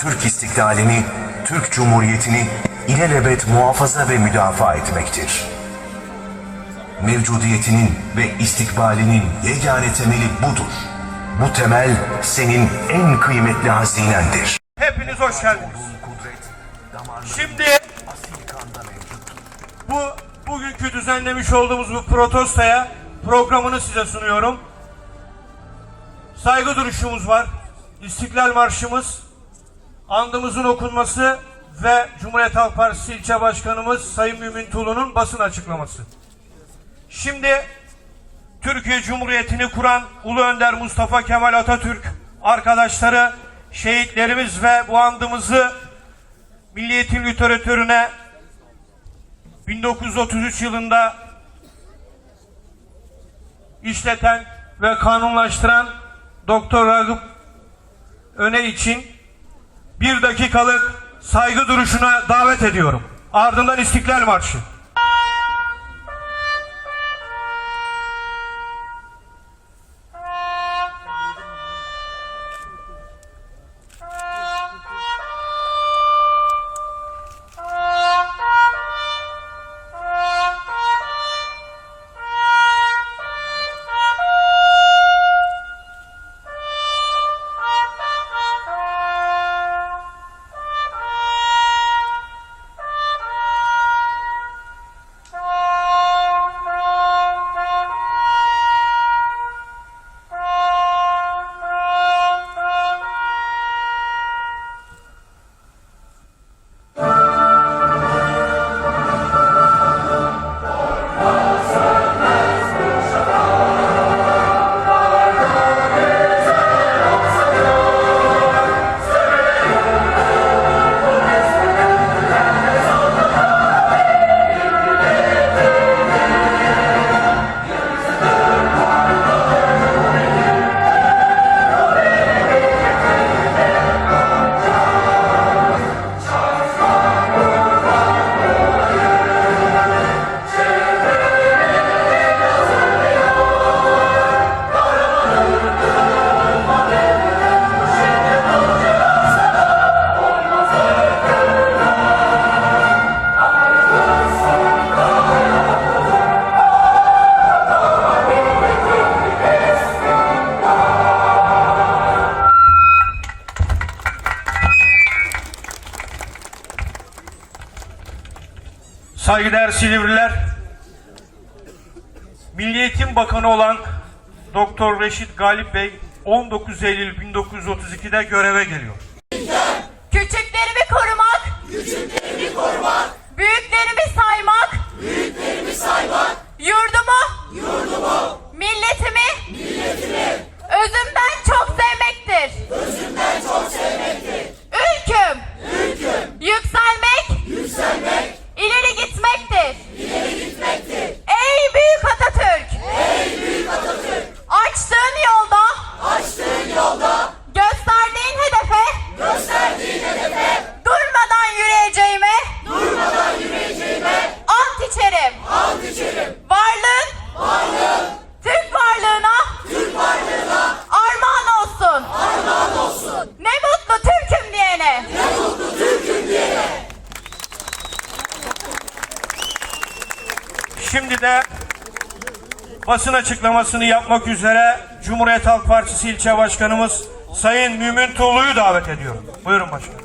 Türk istiklalini, Türk Cumhuriyeti'ni ilelebet muhafaza ve müdafaa etmektir. Mevcudiyetinin ve istikbalinin yegane temeli budur. Bu temel senin en kıymetli hazinendir. Hepiniz hoş geldiniz. Şimdi bu bugünkü düzenlemiş olduğumuz bu protestoya programını size sunuyorum. Saygı duruşumuz var. İstiklal Marşımız, andımızın okunması ve Cumhuriyet Halk Partisi ilçe başkanımız Sayın Mümin Tulu'nun basın açıklaması. Şimdi Türkiye Cumhuriyeti'ni kuran Ulu Önder Mustafa Kemal Atatürk arkadaşları, şehitlerimiz ve bu andımızı Milli Eğitim Literatürüne 1933 yılında işleten ve kanunlaştıran Doktor Ragıp Öne için bir dakikalık saygı duruşuna davet ediyorum. Ardından İstiklal Marşı. Saygıdeğer Silivriler, Milli Eğitim Bakanı olan Doktor Reşit Galip Bey 19 Eylül 1932'de göreve geliyor. Şimdi de basın açıklamasını yapmak üzere Cumhuriyet Halk Partisi ilçe başkanımız Sayın Mümin Tuğlu'yu davet ediyorum. Buyurun başkanım.